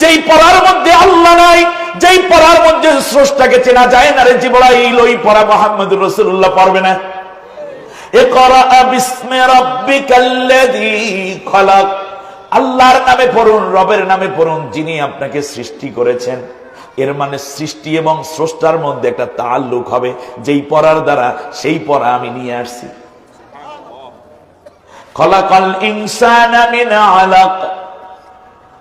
যেই পড়ার মধ্যে আল্লাহ নাই, যেই পড়ার মধ্যে স্রষ্টাকে চেনা যায় না রে জিবরাইল, ওই পড়া মোহাম্মদ রসুল্লাহ পারবে না। আল্লাহর নামে পড়ুন, রবের নামে পড়ুন, যিনি আপনাকে সৃষ্টি করেছেন। এর মানে সৃষ্টি এবং স্রষ্টার মধ্যে একটা তাল্লুক হবে। যেই পড়ার দ্বারা সেই পড়া আমি নিয়ে আসছি। খলাকাল ইনসানা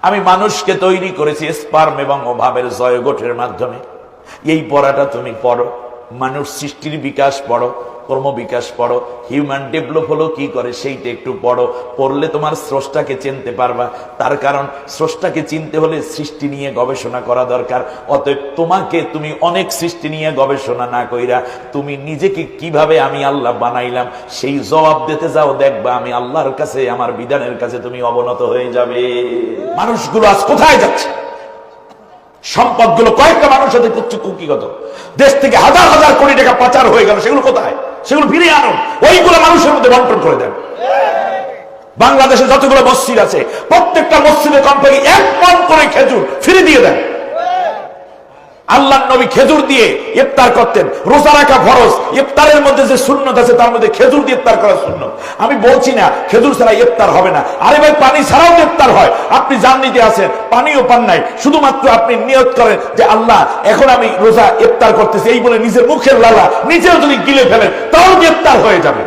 আমি মানুষকে তৈরি করেছি স্পার্ম এবং অভাবের জয়গোঠের মাধ্যমে। এই পড়াটা তুমি পড়ো, মানুষ সৃষ্টির বিকাশ পড়ো কর্ম বিকাশ পড়ো। হিউম্যান ডেভেলপ হলো কি করে সেইটা একটু পড়ো। পড়লে তোমার স্রষ্টাকে চিনতে পারবা। তার কারণ, স্রষ্টাকে চিনতে হলে সৃষ্টি নিয়ে গবেষণা করা দরকার। অতএব তোমাকে তুমি অনেক সৃষ্টি নিয়ে গবেষণা না কইরা তুমি নিজেকে কীভাবে আমি আল্লাহ বানাইলাম, সেই জবাব দিতে যাও। দেখবা আমি আল্লাহর কাছে, আমার বিধানের কাছে তুমি অবনত হয়ে যাবে। মানুষগুলো আজ কোথায় যাচ্ছে? সম্পদগুলো কয়েকটা মানুষ সাথে করছে কুকিগত। দেশ থেকে হাজার হাজার কোটি টাকা পাচার হয়ে গেল, সেগুলো কোথায়? সেগুলো ফিরে আনো। ওইগুলো মানুষের মধ্যে বন্টন করে দেন বাংলাদেশে যতগুলো মসজিদ আছে, প্রত্যেকটা মসজিদে কোম্পানি এক মন করে খেজুর ফিরে দিয়ে দেন আল্লাহ নবী খেজুর দিয়ে ইফতার করতেন। রোজা রাখা ফরজ। ইফতারের মধ্যে যে সুন্নত আছে, তার মধ্যে খেজুর দিয়ে ইফতার করা সুন্নত। আমি বলছি না, খেজুর ছাড়া ইফতার হবে না। আরে ভাই, পানি ছাড়াও তো ইফতার হয়। আপনি জার্নিতে আছেন, পানিও পান নাই। শুধুমাত্র আপনি নিয়ত করেন যে, আল্লাহ, এখন আমি রোজা ইফতার করতেছি। এই বলে নিজের মুখের লালা নিজেও যদি গিলে ফেলেন, তাও ইফতার হয়ে যাবে।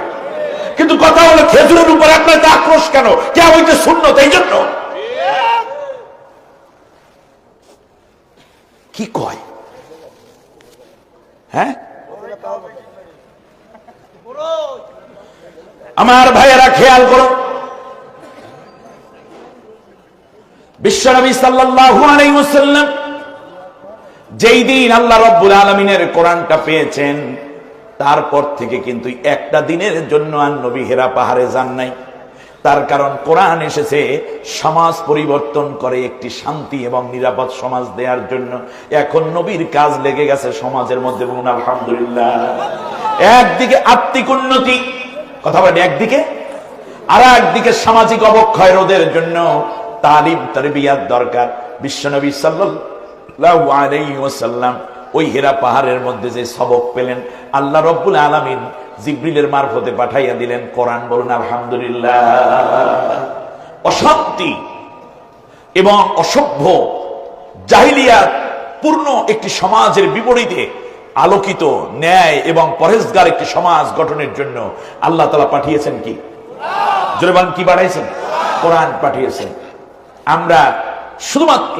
কিন্তু কথা হলো, খেজুরের উপরে আপনার আক্রোশ কেন? কে হইতে সুন্নত? এই জন্য। কি কয়? হ্যাঁ? আমার ভাইয়েরা খেয়াল করো। বিশ্বনবী ওয়াসাল্লাম যেই দিন আল্লাহ রাব্বুল আলামিনের কোরআনটা পেয়েছেন, তারপর থেকে কিন্তু একটা দিনের জন্য আর নবী হেরা পাহাড়ে যান নাই। তার কারণ কোরআন এসেছে, সমাজ পরিবর্তন করে একটি শান্তি এবং নিরাপদ সমাজ দেওয়ার জন্য। এখন নবীর কাজ লেগে গেছে সমাজের মধ্যে বলুন, আলহামদুলিল্লাহ। একদিকে আত্মিক উন্নতি, কথা বলেন একদিকে, আর একদিকে সামাজিক অবক্ষয় রোধের জন্য তালিম, তরবিয়াত দরকার। বিশ্বনবী সাল্লাল্লাহু আলাইহি ওই হেরা পাহাড়ের মধ্যে যে সবক পেলেন, আল্লাহ রব্বুল আলামিন জিব্রিলের মারফতে পাঠাইয়া দিলেন, কোরআন বলুন, আলহামদুলিল্লাহ। অশান্তি এবং অসভ্য জাহিলিয়া পূর্ণ একটি সমাজের বিপরীতে আলোকিত ন্যায় এবং পরেশগার একটি সমাজ গঠনের জন্য আল্লাহ তালা পাঠিয়েছেন কি? জোরেবান কি পাঠিয়েছেন কোরআন পাঠিয়েছেন। আমরা শুধুমাত্র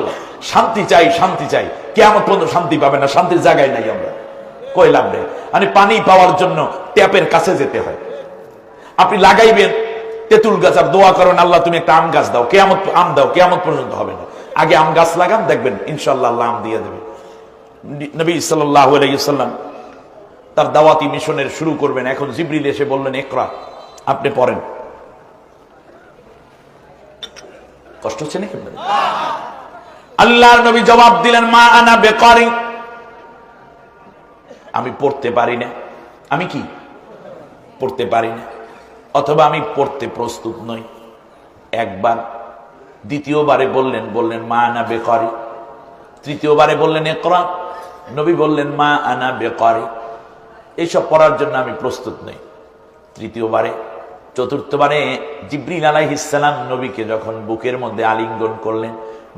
শান্তি চাই শান্তি চাই। কেমন পর্যন্ত শান্তি পাবে না, শান্তির জায়গায় নাই আমরা। লাভ নেই মানে পানি পাওয়ার জন্য ট্যাপের কাছে যেতে হয়। আপনি লাগাইবেন, তেঁতুল গাছ, আর দোয়া করেন, আল্লাহ তুমি একটা আম গাছ দাও। কেয়ামত আম দাও, কেয়ামত পর্যন্ত হবে না। আগে আম গাছ লাগান, দেখবেন ইনশাল্লাহ আল্লাহ আম দিয়ে দেবে। নবী সাল্লাহ আলাইসাল্লাম তার দাওয়াতি মিশনের শুরু করবেন। এখন জিবরিল এসে বললেন একরা আপনি পড়েন। কষ্ট হচ্ছে নাকি? আল্লাহর নবী জবাব দিলেন, মা আনা বেকারি আমি পড়তে পারি না। আমি কি? পড়তে পারি না। অথবা আমি পড়তে প্রস্তুত নই। একবার দ্বিতীয়বারে বললেন বললেন, মা আনা বেকারি। তৃতীয়বারে বললেন, একরা। নবী বললেন, মা আনা বেকারি। এইসব পড়ার জন্য আমি প্রস্তুত নই। তৃতীয়বারে, চতুর্থবারে জিব্রিল আলাইহিসালাম নবীকে যখন বুকের মধ্যে আলিঙ্গন করলেন,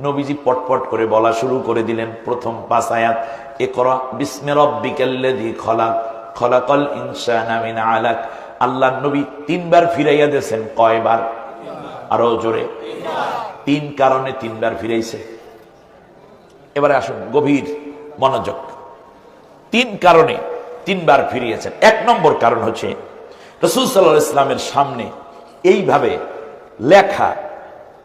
নবীজি পটপট করে বলা শুরু করে দিলেন প্রথম পাঁচ আয়াত। একরা বিস্মে রব্বিকাল্লাযী খলাক, খলাকাল ইনসানা মিন আলাক। আল্লাহ নবী তিনবার ফিরাইয়া দিয়েছেন, কয়বার? আরও জোরে। তিন কারণে তিনবার ফিরাইছে। এবারে আসুন, গভীর মনোযোগ। তিন কারণে তিনবার ফিরিয়েছেন। এক নম্বর কারণ হচ্ছে, রসুল সাল্লাহ ইসলামের সামনে এইভাবে লেখা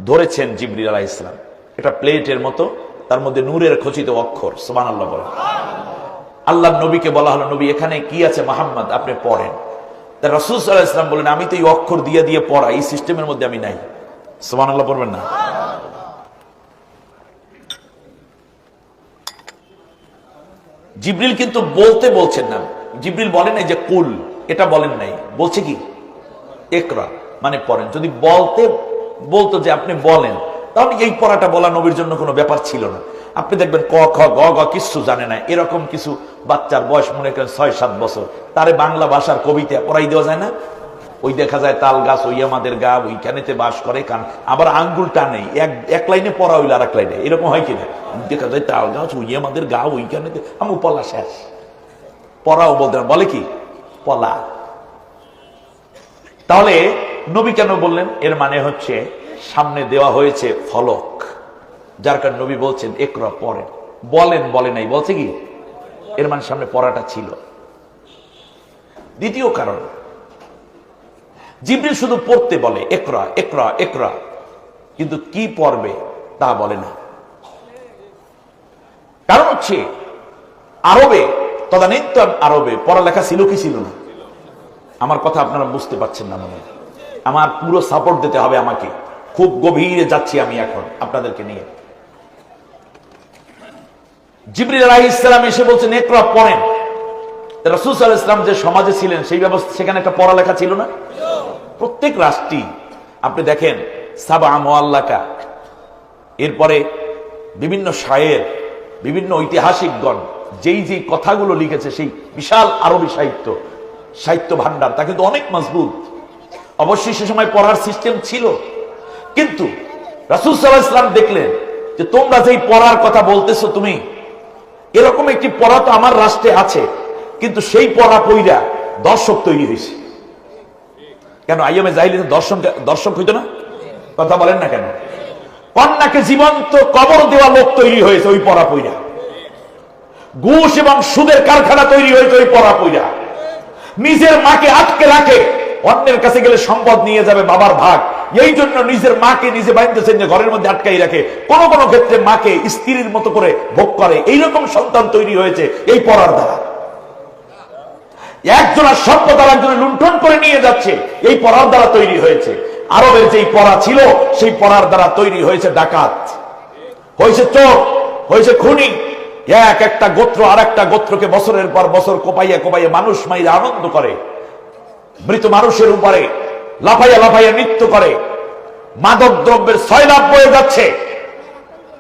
ধরেছেন জিবরিল আলাহ ইসলাম এটা প্লেটের মতো তার মধ্যে নূরের খচিত অক্ষর সোমান আল্লাহ বলে আল্লাহ নবীকে বলা হলো, নবী, এখানে কি আছে মোহাম্মদ? আপনি পড়েন। তা রসুল সাল্লাহ ইসলাম বলেন, আমি তো এই অক্ষর দিয়ে দিয়ে পড়া এই সিস্টেমের মধ্যে আমি নাই। সোমান আল্লাহ পড়বেন না? জিব্রিল কিন্তু বলতে বলছেন না। জিব্রিল বলেন নাই যে, কুল। এটা বলেন নাই। বলছে কি? একরা মানে পড়েন। যদি বলতে বলতো যে, আপনি বলেন। তাহলে এই পড়াটা বলা নবীর জন্য কোনো ব্যাপার ছিল না। আপনি দেখবেন ক, খ, গ গ কিছু জানে না। এরকম কিছু বাচ্চার বয়স মনে করেন ছয়, সাত বছর। তারে বাংলা ভাষার কবিতা পড়াই দেওয়া যায় না? ওই দেখা যায় তাল গাছ, ওই আমাদের গা ওইখানেতে বাস করে কান। আবার আঙ্গুল টানে এক এক লাইনে পড়া হইল আর এক লাইনে। এরকম হয় কিনা? দেখা যায় তাল গাছ, ওই আমাদের গা ওইখানেতে। আমি, পলা শেষ। পড়াও বলতে বলে কি? পলা। তাহলে নবী কেন বললেন? এর মানে হচ্ছে সামনে দেওয়া হয়েছে ফলক, যার কারণে নবী বলছেন, একরা পড়েন বলেন, বলে নাই, বলছে কি? এর মানে সামনে পড়াটা ছিল। দ্বিতীয় কারণ, জিবরিল শুধু পড়তে বলে, একরা একরা একরা। কিন্তু কি পড়বে তা বলে না। কারণ হচ্ছে, আরবে তদানীন্তন আরবে পড়ালেখা ছিল কি ছিল না? আমার কথা আপনারা বুঝতে পারছেন না মনে আমার পুরো সাপোর্ট দিতে হবে আমাকে। খুব গভীরে যাচ্ছি আমি এখন আপনাদেরকে নিয়ে। জিবরিল আলাহ ইসলাম এসে বলছেন একরা পড়েন। রসুল সাল্লাহ ইসলাম যে সমাজে ছিলেন, সেই ব্যবস্থা সেখানে একটা পড়ালেখা ছিল না? প্রত্যেক রাষ্ট্রই, আপনি দেখেন সাবা মোয়াল্লাকা এরপরে বিভিন্ন শায়ের, বিভিন্ন ঐতিহাসিকগণ যেই যেই কথাগুলো লিখেছে, সেই বিশাল আরবি সাহিত্য সাহিত্য ভান্ডার তা কিন্তু অনেক মজবুত। অবশ্যই সে সময় পড়ার সিস্টেম ছিল। কিন্তু রাসুল সাল্লাহ ইসলাম দেখলেন যে তোমরা যেই পড়ার কথা বলতেছো তুমি, এরকম একটি পড়া তো আমার রাষ্ট্রে আছে, কিন্তু সেই পড়া পইরা দর্শক তৈরি হয়েছে। কেন আইএমএ জাহিলিতে দর্শন দর্শক হইতো না? কথা বলেন না কেন? কন্যাকে জীবন্ত কবর দেওয়া লোক তৈরি হয়েছে ওই পড়া পইরা ঘুষ এবং সুদের কারখানা তৈরি হয়েছে ওই পড়া পইরা নিজের মাকে আটকে রাখে, অন্যের কাছে গেলে সম্পদ নিয়ে যাবে বাবার ভাগ। এই জন্য নিজের মাকে নিজে বাইতেছেন যে ঘরের মধ্যে আটকাই রাখে। কোন কোন ক্ষেত্রে মাকে স্ত্রীর মতো করে ভোগ করে। এইরকম সন্তান তৈরি হয়েছে এই পড়ার দ্বারা। একজনের সভ্যতার একজনে লুণ্ঠন করে নিয়ে যাচ্ছে। এই পড়ার দ্বারা তৈরি হয়েছে। আরবের যেই পড়া ছিল, সেই পড়ার দ্বারা তৈরি হয়েছে ডাকাত। হয়েছে চোর, হয়েছে খুনি। এক একটা গোত্র আর একটা গোত্রকে বছরের পর বছর কোপাইয়া কোপাইয়া মানুষ মাইরা আনন্দ করে। মৃত মানুষের উপরে লাফাইয়া লাফাইয়া নৃত্য করে। মাদক দ্রব্যের সয়লাভ বয়ে যাচ্ছে।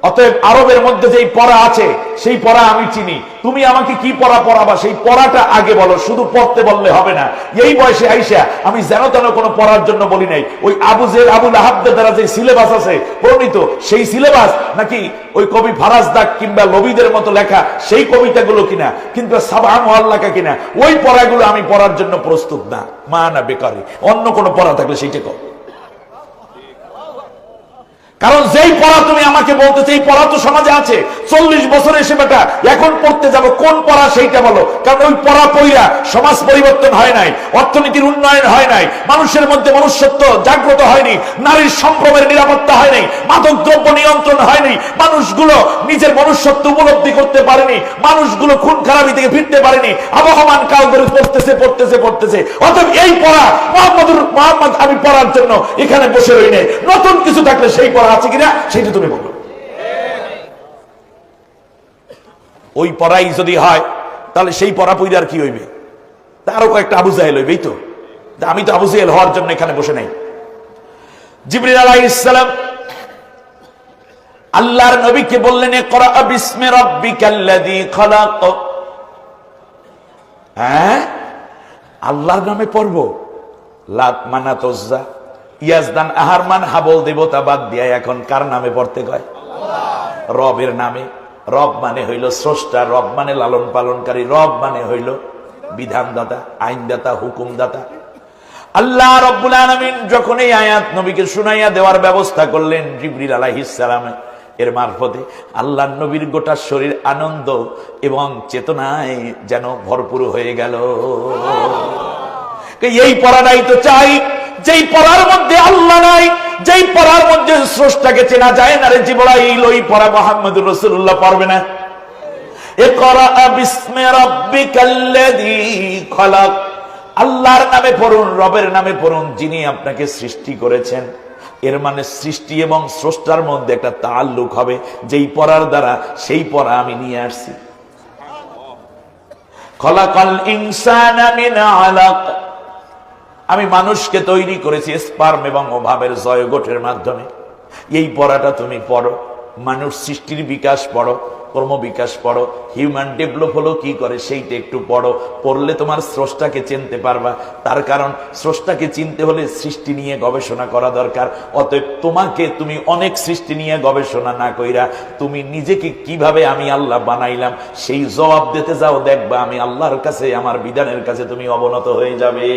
অতএব আরবের মধ্যে যেই পড়া আছে, সেই পড়া আমি চিনি। তুমি আমাকে কি পড়া পড়াবা? সেই পড়াটা আগে বলো, শুধু পড়তে বললে হবে না। এই বয়সে আইসা আমি যেন তেন কোনো পড়ার জন্য বলি নাই। ওই আবু জের আবুল আহাবদের দ্বারা যে সিলেবাস আছে প্রণীত সেই সিলেবাস নাকি ওই কবি ফারাজ দাগ কিংবা লবিদের মতো লেখা সেই কবিতাগুলো কিনা কিন্তু সাবা মহল্লাকা কিনা, ওই পড়াগুলো আমি পড়ার জন্য প্রস্তুত না। মা না বেকারি। অন্য কোনো পড়া থাকলে সেইটা কর। কারণ যেই পড়া তুমি আমাকে বলতেছে এই পড়া তো সমাজে আছে, চল্লিশ বছর এসে বেটা, এখন পড়তে যাব, কোন পড়া সেইটা বলো। কারণ ওই পড়া পইরা সমাজ পরিবর্তন হয় নাই, অর্থনীতির উন্নয়ন হয় নাই, মানুষের মধ্যে মনুষ্যত্ব জাগ্রত হয়নি, নারীর সম্ভ্রমের নিরাপত্তা হয় নাই মাদক দ্রব্য নিয়ন্ত্রণ হয়নি মানুষগুলো নিজের মনুষ্যত্ব উপলব্ধি করতে পারেনি, মানুষগুলো খুন খারাপি থেকে ফিরতে পারেনি, আবহমান কাল ধরে পড়তেছে পড়তেছে পড়তেছে। অতএব এই পড়া মোহাম্মদুর, মোহাম্মদ আমি পড়ার জন্য এখানে বসে রই নাই নতুন কিছু থাকলে সেই পড়া আছে কিনা সেটা তুমি বলো। ওই পড়াই যদি হয়, তাহলে সেই পড়া পইরে আর কি হইবে? তারও কয়েকটা আবু জাহেল হইবে তো। আমি তো আবু জাহেল হওয়ার জন্য এখানে বসে নাই। জিবরিল আলাইহিস সালাম আল্লাহর নবীকে বললেন হ্যাঁ? আল্লাহর নামে পড়ব। লাত মানা তোজা ইয়াজদান আহারমান হাবল দেবতা বাদ দিয়া এখন কার নামে পড়তে কয়? রবের নামে। রব মানে হইল স্রষ্টা, রব মানে লালন পালনকারী, রব মানে হইল বিধানদাতা, আইনদাতা, হুকুমদাতা। আল্লাহ রব্বুল আলমিন যখন এই আয়াত নবীকে শুনাইয়া দেওয়ার ব্যবস্থা করলেন জিবরিল আলাইহিস সালামে, এর মারফতে আল্লাহ নবীর গোটা শরীর আনন্দ এবং চেতনায় যেন ভরপুর হয়ে গেল। এই পড়াটাই তো চাই যেই পড়ার মধ্যে আল্লাহ নাই, যেই পড়ার মধ্যে স্রষ্টাকে চেনা যায় না রে জিবরাইল, ওই পড়া মোহাম্মদুর রসুল্লাহ পারবে না। আল্লাহর নামে পড়ুন, রবের নামে পড়ুন, যিনি আপনাকে সৃষ্টি করেছেন। এর মানে সৃষ্টি এবং স্রষ্টার মধ্যে একটা তাল্লুক হবে। যেই পড়ার দ্বারা সেই পড়া আমি নিয়ে আসছি। খলাকাল ইনসানা আলাক। আমি মানুষকে তৈরি করেছি স্পার্ম এবং অভাবের জয়গোটের মাধ্যমে। এই পড়াটা তুমি পড়ো, মানুষ সৃষ্টির বিকাশ পড়ো। কর্ম বিকাশ পড়ো। হিউম্যান ডেভেলপ হলো কি করে সেইটা একটু পড়ো। পড়লে তোমার স্রষ্টাকে চিনতে পারবা। তার কারণ, স্রষ্টাকে চিনতে হলে সৃষ্টি নিয়ে গবেষণা করা দরকার। অতএব তোমাকে তুমি অনেক সৃষ্টি নিয়ে গবেষণা না কইরা তুমি নিজেকে কীভাবে আমি আল্লাহ বানাইলাম, সেই জবাব দিতে যাও, দেখবা আমি আল্লাহর কাছে, আমার বিধানের কাছে তুমি অবনত হয়ে যাবে।